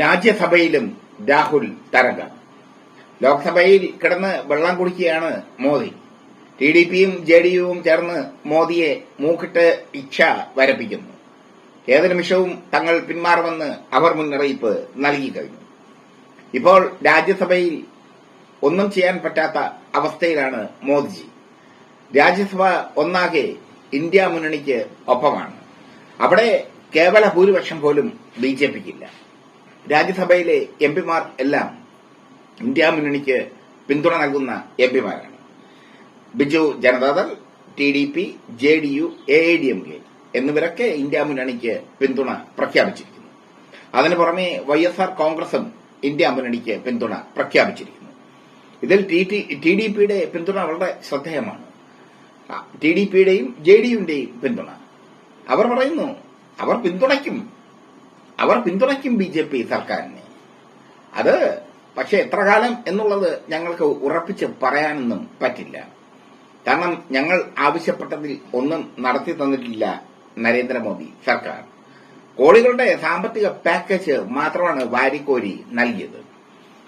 രാജ്യസഭയിലും രാഹുൽ തരംഗം. ലോക്സഭയിൽ കിടന്ന് വെള്ളം കുടിക്കുകയാണ് മോദി. ടി ഡി പിയും ജെ ഡി യുവും ചേർന്ന് മോദിയെ മൂക്കിട്ട് ഇച്ഛ വരപ്പിക്കുന്നു. ഏത് നിമിഷവും തങ്ങൾ പിന്മാറുമെന്ന് അവർ മുന്നറിയിപ്പ് നൽകി കഴിഞ്ഞു. ഇപ്പോൾ രാജ്യസഭയിൽ ഒന്നും ചെയ്യാൻ പറ്റാത്ത അവസ്ഥയിലാണ് മോദിജി. രാജ്യസഭ ഒന്നാകെ ഇന്ത്യ മുന്നണിക്ക് ഒപ്പമാണ്. അവിടെ കേവല ഭൂരിപക്ഷം പോലും ബി ജെ പിക്കില്ല. രാജ്യസഭയിലെ എം പിമാർ എല്ലാം ഇന്ത്യ മുന്നണിക്ക് പിന്തുണ നൽകുന്ന M പിമാരാണ്. Biju Janata Dal T D P J D U A I D M K എന്നിവരൊക്കെ India മുന്നണിക്ക് പിന്തുണ പ്രഖ്യാപിച്ചിരിക്കുന്നു. അതിനു പുറമെ വൈ എസ് ആർ കോൺഗ്രസും ഇന്ത്യ മുന്നണിക്ക് പിന്തുണ പ്രഖ്യാപിച്ചിരിക്കുന്നു. ഇതിൽ ടി ഡി പിയുടെ പിന്തുണ വളരെ ശ്രദ്ധേയമാണ്. ടി ഡി പിയുടെയും ജെ ഡി യുടെയും പിന്തുണ. അവർ പറയുന്നു അവർ പിന്തുണയ്ക്കും. അവർ പിന്തുണയ്ക്കും ബി ജെ പി സർക്കാരിനെ. അത് പക്ഷെ എത്ര കാലം എന്നുള്ളത് ഞങ്ങൾക്ക് ഉറപ്പിച്ച് പറയാനൊന്നും പറ്റില്ല. കാരണം ഞങ്ങൾ ആവശ്യപ്പെട്ടതിൽ ഒന്നും നടത്തി തന്നിട്ടില്ല നരേന്ദ്രമോദി സർക്കാർ. കോളികളുടെ സാമ്പത്തിക പാക്കേജ് മാത്രമാണ് വാരിക്കോരി നൽകിയത്.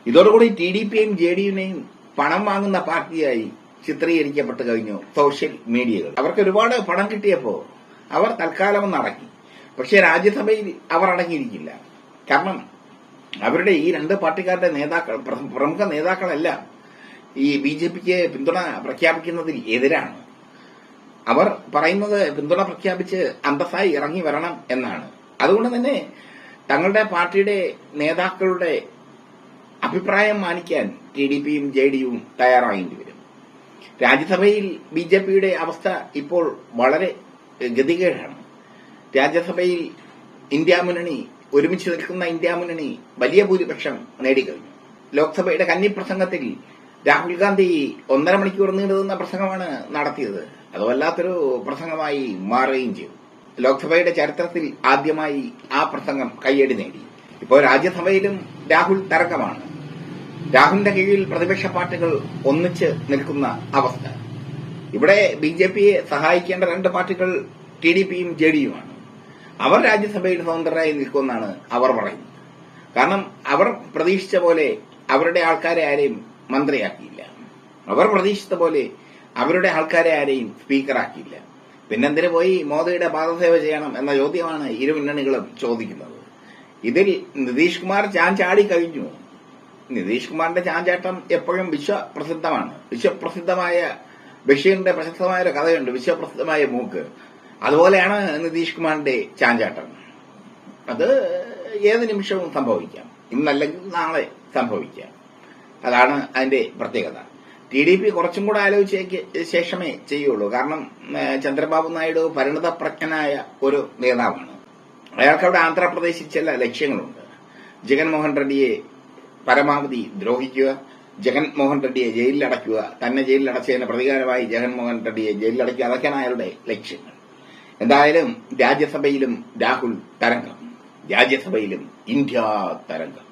ഇതോടുകൂടി ടി ഡി പിയെയും ജെ ഡി യുനെയും പണം വാങ്ങുന്ന പാർട്ടിയായി ചിത്രീകരിക്കപ്പെട്ട് കഴിഞ്ഞു സോഷ്യൽ മീഡിയകൾ. അവർക്ക് ഒരുപാട് പണം കിട്ടിയപ്പോ അവർ തൽക്കാലം ഒന്ന് പക്ഷെ രാജ്യസഭയിൽ അവർ അടങ്ങിയിരിക്കില്ല. കാരണം അവരുടെ ഈ രണ്ട് പാർട്ടിക്കാരുടെ നേതാക്കൾ പ്ര- പ്രമുഖ നേതാക്കളെല്ലാം ഈ ബി ജെ പിക്ക് പിന്തുണ പ്രഖ്യാപിക്കുന്നതിൽ എതിരാണ്. അവർ പറയുന്നത് പിന്തുണ പ്രഖ്യാപിച്ച് അന്തസ്സായി ഇറങ്ങി വരണം എന്നാണ്. അതുകൊണ്ട് തന്നെ തങ്ങളുടെ പാർട്ടിയുടെ നേതാക്കളുടെ അഭിപ്രായം മാനിക്കാൻ ടി ഡി പിയും ജെ ഡി യുവും തയ്യാറാകേണ്ടി വരും. രാജ്യസഭയിൽ ബി ജെ പിയുടെ അവസ്ഥ ഇപ്പോൾ വളരെ ഗതികേടാണ്. രാജ്യസഭയിൽ ഇന്ത്യ മുന്നണി ഒരുമിച്ച് നിൽക്കുന്ന ഇന്ത്യ മുന്നണി വലിയ ഭൂരിപക്ഷം നേടിക്കഴിഞ്ഞു. ലോക്സഭയുടെ കന്നി പ്രസംഗത്തിൽ രാഹുൽ ഗാന്ധി ഒന്നര മണിക്കൂർ നീണ്ടുനിന്ന പ്രസംഗമാണ് നടത്തിയത്. അത് വല്ലാത്തൊരു പ്രസംഗമായി മാറുകയും ചെയ്തു. ലോക്സഭയുടെ ചരിത്രത്തിൽ ആദ്യമായി ആ പ്രസംഗം കയ്യടി നേടി. ഇപ്പോൾ രാജ്യസഭയിലും രാഹുൽ തരംഗമാണ്. രാഹുലിന്റെ കീഴിൽ പ്രതിപക്ഷ പാർട്ടികൾ ഒന്നിച്ച് നിൽക്കുന്ന അവസ്ഥ. ഇവിടെ ബി ജെ പിയെ സഹായിക്കേണ്ട രണ്ട് പാർട്ടികൾ ടി ഡി പിയും ജെ അവർ രാജ്യസഭയിൽ സ്വതന്ത്രരായി നിൽക്കുമെന്നാണ് അവർ പറയുന്നത്. കാരണം അവർ പ്രതീക്ഷിച്ച പോലെ അവരുടെ ആൾക്കാരെ ആരെയും മന്ത്രിയാക്കിയില്ല. അവർ പ്രതീക്ഷിച്ച പോലെ അവരുടെ ആൾക്കാരെ ആരെയും സ്പീക്കറാക്കിയില്ല. പിന്നെന്തിനു പോയി മോദിയുടെ പാദസേവ ചെയ്യണം എന്ന ചോദ്യമാണ് ഇരു മുന്നണികളും ചോദിക്കുന്നത്. ഇതിൽ നിതീഷ് കുമാർ ചാൻ ചാടി കഴിഞ്ഞു. നിതീഷ് കുമാറിന്റെ ചാഞ്ചാട്ടം എപ്പോഴും വിശ്വപ്രസിദ്ധമാണ്. വിശ്വപ്രസിദ്ധമായ ബഷീറിന്റെ പ്രശസ്തമായ ഒരു കഥയുണ്ട്. വിശ്വപ്രസിദ്ധമായ മൂക്ക്. അതുപോലെയാണ് നിതീഷ് കുമാറിന്റെ ചാഞ്ചാട്ടം. അത് ഏത് നിമിഷവും സംഭവിക്കാം. ഇന്നല്ലെങ്കിൽ നാളെ സംഭവിക്കാം. അതാണ് അതിന്റെ പ്രത്യേകത. ടി ഡി പി കുറച്ചും കൂടെ ആലോചിച്ച ശേഷമേ ചെയ്യുള്ളൂ. കാരണം ചന്ദ്രബാബു നായിഡു പരിണതപ്രജ്ഞനായ ഒരു നേതാവാണ്. അയാൾക്ക് അവിടെ ആന്ധ്രാപ്രദേശിൽ ചില ലക്ഷ്യങ്ങളുണ്ട്. ജഗൻമോഹൻ റെഡ്ഡിയെ പരമാവധി ദ്രോഹിക്കുക ജഗൻമോഹൻ റെഡ്ഡിയെ ജയിലിലടയ്ക്കുക തന്നെ ജയിലിലടച്ചതിന് പ്രതികാരമായി ജഗൻമോഹൻ റെഡ്ഡിയെ ജയിലിലടയ്ക്കുക അതൊക്കെയാണ് അയാളുടെ ലക്ഷ്യങ്ങൾ. എന്തായാലും രാജ്യസഭയിലും രാഹുൽ തരംഗം. രാജ്യസഭയിലും ഇന്ത്യ തരംഗം.